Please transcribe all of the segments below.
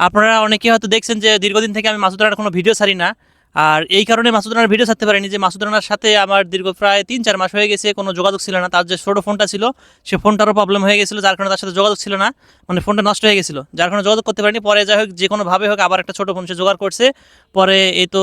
আপনারা অনেকে হয়তো দেখছেন যে দীর্ঘদিন থেকে আমি মাসুদ রানার কোনো ভিডিও ছাড়ি না। আর এই কারণে মাসুদ রানার ভিডিও ছাড়তে পারিনি যে মাসুদ রানার সাথে আমার দীর্ঘ প্রায় তিন চার মাস হয়ে গেছে কোনো যোগাযোগ ছিল না। তার যে ছোটো ফোনটা ছিল, সে ফোনটারও প্রবলেম হয়ে গেছিল, যার কারণে তার সাথে যোগাযোগ ছিল না। মানে ফোনটা নষ্ট হয়ে গেছিল, যার কারণে যোগাযোগ করতে পারিনি। পরে যাই হোক, যে কোনোভাবে হোক আবার একটা ছোটো ফোন সে জোগাড় করছে। পরে এই তো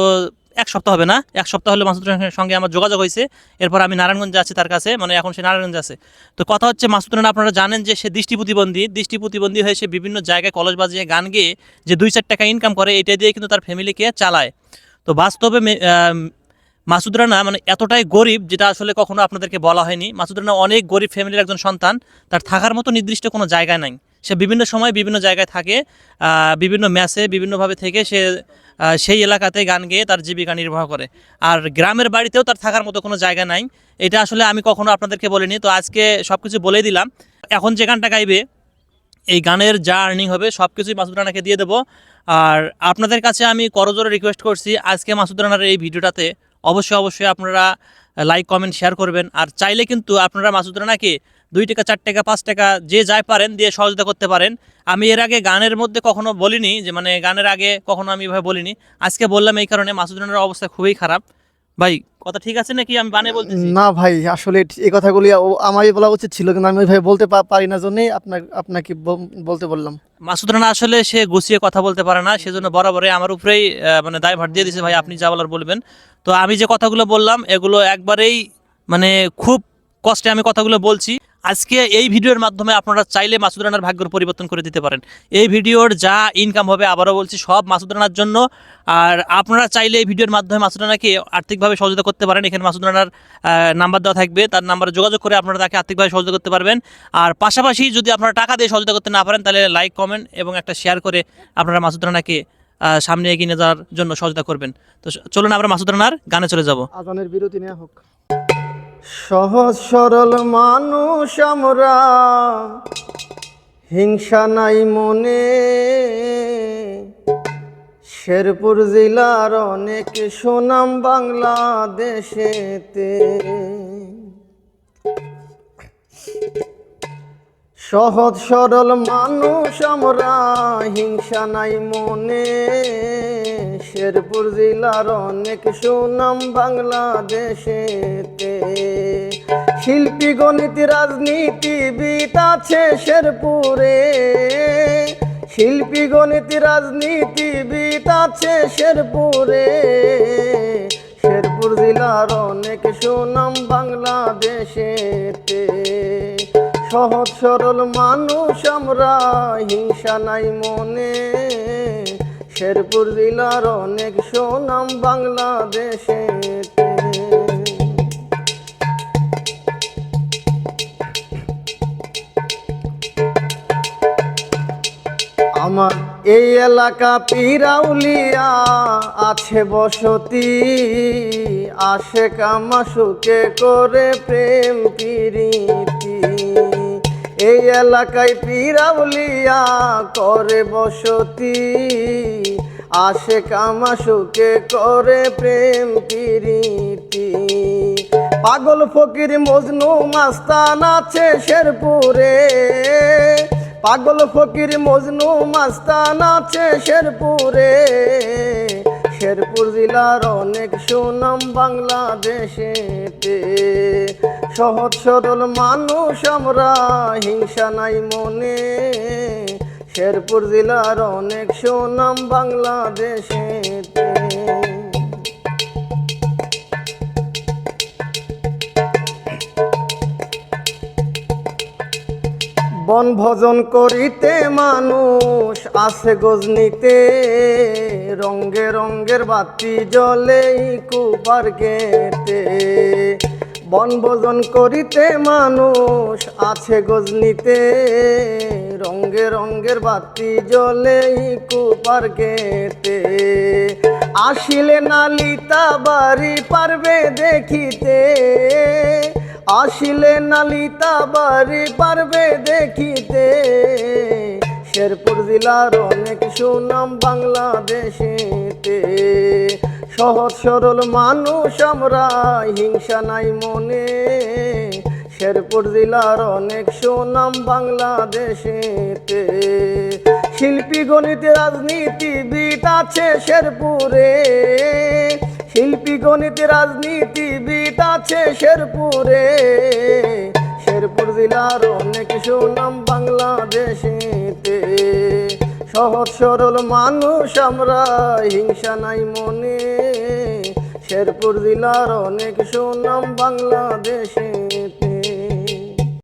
এক সপ্তাহ হবে না, এক সপ্তাহ হলে মাসুদ সঙ্গে আমার যোগাযোগ হয়েছে। এরপর আমি নারায়ণগঞ্জে আছি তার কাছে মানে এখন সে নারায়ণগঞ্জে আছে। তো কথা হচ্ছে, মাসুদ রানা আপনারা জানেন যে সে দৃষ্টি প্রতিবন্ধী। দৃষ্টি প্রতিবন্ধী হয়ে সে বিভিন্ন জায়গায় কলেজ বাজিয়ে গান গেয়ে যে দুই চার টাকা ইনকাম করে, এটা দিয়ে কিন্তু তার ফ্যামিলিকে চালায়। তো বাস্তবে মাসুদ রানা মানে এতটাই গরিব যেটা আসলে কখনো আপনাদেরকে বলা হয়নি। মাসুদ রানা অনেক গরিব ফ্যামিলির একজন সন্তান, তার থাকার মতো নির্দিষ্ট কোনো জায়গা নাই। সে বিভিন্ন সময় বিভিন্ন জায়গায় থাকে বিভিন্ন ম্যাচে বিভিন্নভাবে থেকে সে সেই এলাকাতে গান গেয়ে তার জীবিকা নির্বাহ করে। আর গ্রামের বাড়িতেও তার থাকার মতো কোনো জায়গা নাই। এটা আসলে আমি কখনো আপনাদেরকে বলিনি, তো আজকে সব কিছু বলে দিলাম। এখন যে গানটা গাইবে, এই গানের যা আর্নিং হবে সব কিছুই মাসুদ রানাকে দিয়ে দেবো। আর আপনাদের কাছে আমি করজোরে রিকোয়েস্ট করছি, আজকে মাসুদ রানার এই ভিডিওটাতে অবশ্যই অবশ্যই আপনারা লাইক কমেন্ট শেয়ার করবেন। আর চাইলে কিন্তু আপনারা মাসুদ রানাকে দুই টাকা, চার টাকা, পাঁচ টাকা যে যায় পারেন দিয়ে সহযোগিতা করতে পারেন। আমি এর আগে গানের মধ্যে কখনো বলিনি যে মানে গানের আগে কখনো আমি এভাবে বলিনি। আজকে বললাম এই কারণে মাসুদ রানার অবস্থা খুবই খারাপ। ভাই কথা ঠিক আছে নাকি? আমি বানে বলতেছি। না ভাই আসলে এই কথাগুলি আমারই বলা উচিত ছিল কিন্তু আমি ভাই বলতে পারি না জন্যই আপনার আপনাকে বলতে বললাম। মাসুদ রানা আসলে সে গুছিয়ে কথা বলতে পারে না সেজন্য বরাবরই আমার উপরেই মানে মানে দায়ভার দিয়ে দিয়েছে ভাই আপনি যা বলার বলবেন। তো আমি যে কথাগুলো বললাম এগুলো একবারেই মানে খুব কষ্টে আমি কথাগুলো বলছি। আজকে এই ভিডিওর মাধ্যমে আপনারা চাইলে মাসুদ রানার ভাগ্যের পরিবর্তন করে দিতে পারেন। এই ভিডিওর যা ইনকাম হবে আবারও বলছি, সব মাসুদ রানার জন্য। আর আপনারা চাইলে এই ভিডিওর মাধ্যমে মাসুদ রানাকে আর্থিকভাবে সহযোগিতা করতে পারেন। এখানে মাসুদ রানার নাম্বার দেওয়া থাকবে। তার নাম্বারে যোগাযোগ করে আপনারা তাকে আর্থিকভাবে সহযোগিতা করতে পারবেন। আর পাশাপাশি যদি আপনারা টাকা দিয়ে সহযোগিতা করতে না পারেন, তাহলে লাইক কমেন্ট এবং একটা শেয়ার করে আপনারা মাসুদ রানাকে সামনে এগিয়ে নিয়ে যাওয়ার জন্য সহযোগিতা করবেন। তো চলুন আমরা মাসুদ রানার গানে চলে যাব। আজানের বিরতি নেওয়া হোক। সহজ সরল মানুষ আমরা। হিংসা নাই মনে। শেরপুর জেলার অনেক সুনাম বাংলাদেশেতে। সহজ সরল মানুষ আমরা। হিংসা নাই মনে। শেরপুর জেলার অনেক সুনাম বাংলাদেশেতে। শিল্পী, গণিত, রাজনীতিবিদ আছে শেরপুরে। শিল্পী, গণিত, রাজনীতিবিদ আছে শেরপুরে। শেরপুর জেলার অনেক সুনাম বাংলাদেশেতে। সহজ, সরল মানুষ, আমরা হিংসা নাই মনে। শেরপুর জেলার অনেক সুনাম বাংলাদেশে আমার এই এলাকা পিরাউলিয়া আছে বসতি। আসে কামাশুকে করে প্রেম প্রীতি। এই এলাকায় পিরাউলিয়া করে বসতি আসে কামাশুকে করে প্রেম প্রীতি। পাগল ফকির মজনু মাস্তান আছে শেরপুরে, পাগল ফকির মজনু মাস্তান আছে শেরপুরে। শেরপুর জেলার অনেক সুনাম বাংলাদেশেতে। সহজ সরল মানুষ আমরা, হিংসা নাই মনে। শেরপুর জেলার অনেক সুনাম বাংলাদেশেতে। বনভোজন করিতে মানুষ আছে গজনিতে। রঙ্গে রঙ্গের বাতি জ্বলে কুপার গেতে বনভোজন করিতে মানুষ আছে গজনিতে। রঙ্গে রঙ্গের বাতি জ্বলে কুপার গেতে আসিলে নালিতা বাড়ি পারবে দেখিতে। আসিলে নালিতা বাড়ি পারবে দেখিতে। শেরপুর জেলার অনেক সুনাম বাংলাদেশেতে। সহজ সরল মানুষ আমরা, হিংসা নাই মনে। শেরপুর জেলার অনেক সুনাম বাংলাদেশেতে। শিল্পী, গণিত, রাজনীতিবিদ আছে শেরপুরে। শিল্পী, গণিত, রাজনীতিবিদ আছে শেরপুরে। শেরপুর জেলার অনেক সুনাম বাংলাদেশে সহজ, সরল মানুষ আমরা, হিংসা নাই মনে। শেরপুর জেলার অনেক সুনাম বাংলাদেশে।